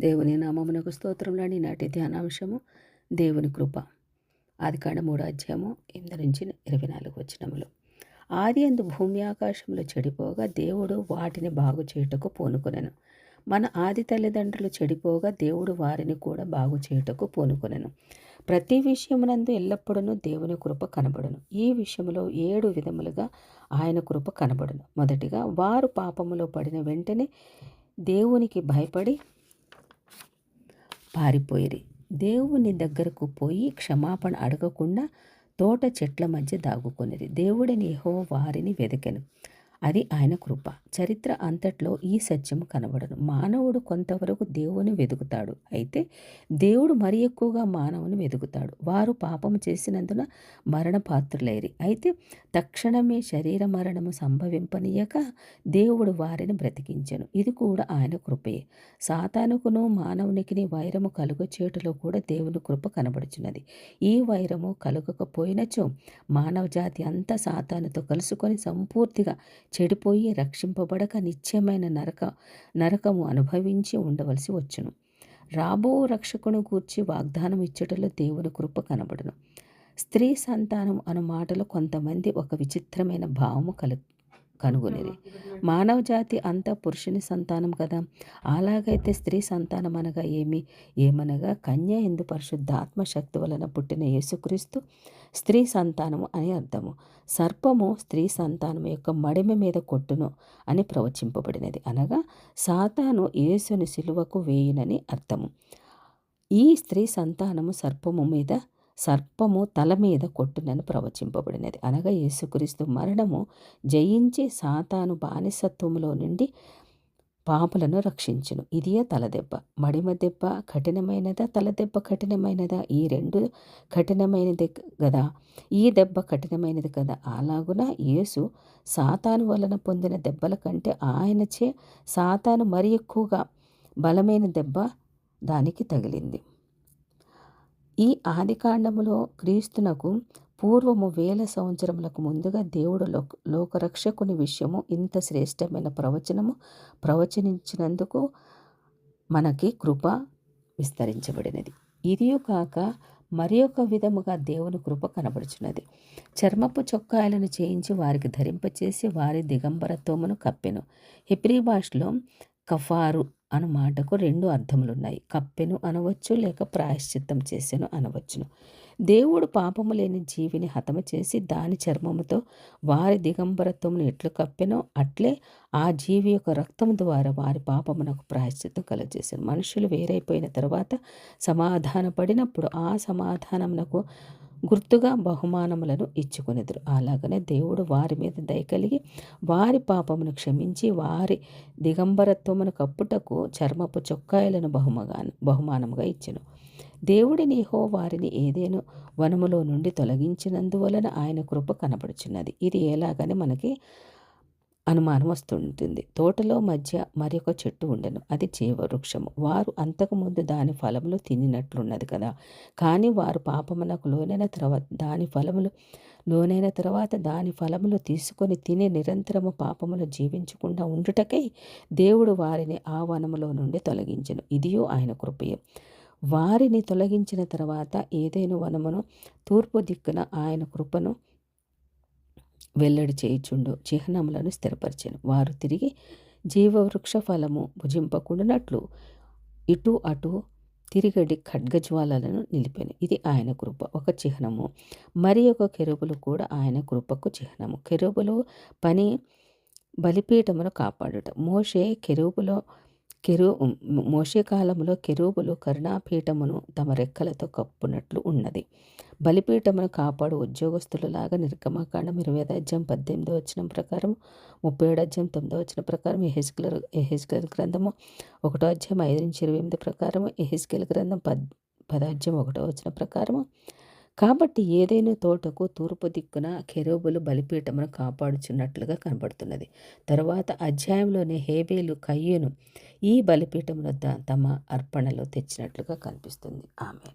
దేవుని నామమునకు స్తోత్రంలోని నాటి ధ్యానాంశము దేవుని కృప. ఆది కాండ మూడో అధ్యాయము ఎనిమిది నుంచి ఇరవై నాలుగు వచ్చినములు ఆది అందు భూమి ఆకాశంలో చెడిపోగా దేవుడు వాటిని బాగు చేయుటకు పూనుకొనెను. మన ఆది తల్లిదండ్రులు చెడిపోగా దేవుడు వారిని కూడా బాగు చేయుటకు పూనుకొనెను. ప్రతి విషయమునందు ఎల్లప్పుడూ దేవుని కృప కనబడును. ఈ విషయంలో ఏడు విధములుగా ఆయన కృప కనబడును. మొదటిగా వారు పాపములో పడిన వెంటనే దేవునికి భయపడి పారిపోయిరి. దేవుని దగ్గరకు పోయి క్షమాపణ అడగకుండా తోట చెట్ల మధ్య దాగుకొనిరి. దేవుడిని యహో వారిని వెదకెను. అది ఆయన కృప. చరిత్ర అంతట్లో ఈ సత్యం కనబడను. మానవుడు కొంతవరకు దేవుని వెతుకుతాడు అయితే దేవుడు మరి ఎక్కువగా మానవుని వెతుకుతాడు వారు పాపం చేసినందున మరణ పాత్రులైరి అయితే తక్షణమే శరీర మరణము సంభవింపనీయక దేవుడు వారిని బ్రతికించను. ఇది కూడా ఆయన కృపయే సాతానుకును మానవునికి వైరము కలుగచేటులో కూడా దేవుని కృప కనబడుచున్నది. ఈ వైరము కలుగకపోయినచో మానవ జాతి అంతా సాతానుతో కలుసుకొని సంపూర్తిగా చెడిపోయి రక్షింపబడక నిత్యమైన నరక నరకము అనుభవించి ఉండవలసి వచ్చును. రాబో రక్షకును కూర్చి వాగ్దానం ఇచ్చటలో దేవుని కృప కనబడును. స్త్రీ సంతానం అను మాటలో కొంతమంది ఒక విచిత్రమైన భావము కలు కనుగొనేది. మానవ జాతి అంతా పురుషుని సంతానం కదా. అలాగైతే స్త్రీ సంతానం అనగా ఏమి? ఏమనగా కన్య ఎందు పరిశుద్ధ ఆత్మశక్తి వలన పుట్టిన యేసుక్రీస్తు స్త్రీ సంతానము అని అర్థము. సర్పము స్త్రీ సంతానం యొక్క మడిమ మీద కొట్టును అని ప్రవచింపబడినది. అనగా సాతాను యేసుని సిలువకు వేయునని అర్థము. ఈ స్త్రీ సంతానము సర్పము మీద సర్పము తల మీద కొట్టునని ప్రవచింపబడినది. అనగా యేసుక్రీస్తు మరణము జయించి సాతాను బానిసత్వములో నుండి పాపులను రక్షించును. ఇదియే తలదెబ్బ. మడిమ దెబ్బ కఠినమైనదా? తలదెబ్బ కఠినమైనదా? ఈ రెండు కఠినమైనది కదా? ఈ దెబ్బ కఠినమైనది కదా? అలాగున యేసు సాతాను వలన పొందిన దెబ్బల కంటే ఆయనచే సాతాను మరి ఎక్కువగా బలమైన దెబ్బ దానికి తగిలింది. ఈ ఆదికాండములో క్రీస్తునకు పూర్వము వేల సంవత్సరములకు ముందుగా దేవుడు లోక లోకరక్షకుని విషయము ఇంత శ్రేష్టమైన ప్రవచనము ప్రవచనించినందుకు మనకి కృప విస్తరించబడినది. ఇది కాక మరి ఒక విధముగా దేవుని కృప కనబడుచున్నది. చర్మపు చొక్కాయలను చేయించి వారికి ధరింపచేసి వారి దిగంబరత్వమును కప్పెను. హిబ్రీ భాషలో కఫారు అను మాటకు రెండు అర్థములున్నాయి. కప్పెను అనవచ్చు లేక ప్రాయశ్చిత్తం చేసెను అనవచ్చును. దేవుడు పాపము లేని జీవిని హతము చేసి దాని చర్మముతో వారి దిగంబరత్వమును ఎట్లు కప్పెనో అట్లే ఆ జీవి యొక్క రక్తం ద్వారా వారి పాపమునకు ప్రాయశ్చిత్తం కలగజేశాను మనుషులు వేరైపోయిన తర్వాత సమాధానపడినప్పుడు ఆ సమాధానమునకు గుర్తుగా బహుమానములను ఇచ్చుకునేదురు. అలాగనే దేవుడు వారి మీద దయ కలిగి వారి పాపమును క్షమించి వారి దిగంబరత్వమును కప్పుటకు చర్మపు చొక్కాయలను బహుమగా బహుమానముగా ఇచ్చెను. దేవుడిని హో వారిని ఏదేను వనములో నుండి తొలగించినందువలన ఆయన కృప కనపడుచున్నది ఇది ఎలాగని మనకి అనుమానం వస్తుంటుంది. తోటలో మధ్య మరొక చెట్టు ఉండను. అది జీవవృక్షము వారు అంతకుముందు దాని ఫలములు తినినట్లున్నది కదా. కానీ వారు పాపమునకు లోనైన తర్వాత దాని ఫలములు లోనైన తర్వాత దాని ఫలములు తీసుకొని తిని నిరంతరము పాపములు జీవించకుండా ఉండుటకై దేవుడు వారిని ఆ వనములో నుండి తొలగించను. ఇదియో ఆయన కృపయం. వారిని తొలగించిన తర్వాత ఏదైనా వనమును తూర్పు దిక్కున ఆయన కృపను వెల్లడి చేయుచుండు. చిహ్నములను స్థిరపరిచాను. వారు తిరిగి జీవవృక్ష ఫలము భుజింపకుండానట్లు ఇటు అటు తిరిగడి ఖడ్గజ్వాలను నిలిపాను. ఇది ఆయన కృప. ఒక చిహ్నము. మరి ఒక కెరుబులు కూడా ఆయన కృపకు చిహ్నము. కెరుబులు పని బలిపీఠమును కాపాడుట. మోషే కెరుబులో కెరు మోషకాలంలో కెరూబులు కరుణాపీఠమును తమ రెక్కలతో కప్పునట్లు ఉన్నది. బలిపీఠమును కాపాడు ఉద్యోగస్తులలాగా నిర్గమకాండం ఇరవై ఐదు అధ్యాయం పద్దెనిమిదో వచ్చిన ప్రకారం ముప్పై ఏడు అధ్యాయం తొమ్మిదో వచ్చిన ప్రకారం ఎహెజ్గల్ ఎహెజ్గల్ గ్రంథము ఒకటో అధ్యాయం ఐదు నుంచి ఇరవై ఎనిమిది ప్రకారం ఎహెజ్గల్ గ్రంథం పద్ పదాధ్యం ఒకటో వచ్చిన ప్రకారము కాబట్టి ఏదైనా తోటకు తూర్పు దిక్కున కెరోబులు బలిపీఠమును కాపాడుచున్నట్లుగా కనబడుతున్నది. తరువాత అధ్యాయంలోనే హేబేలు కయ్యను ఈ బలిపీఠం వద్ద తమ అర్పణలో తెచ్చినట్లుగా కనిపిస్తుంది. ఆమె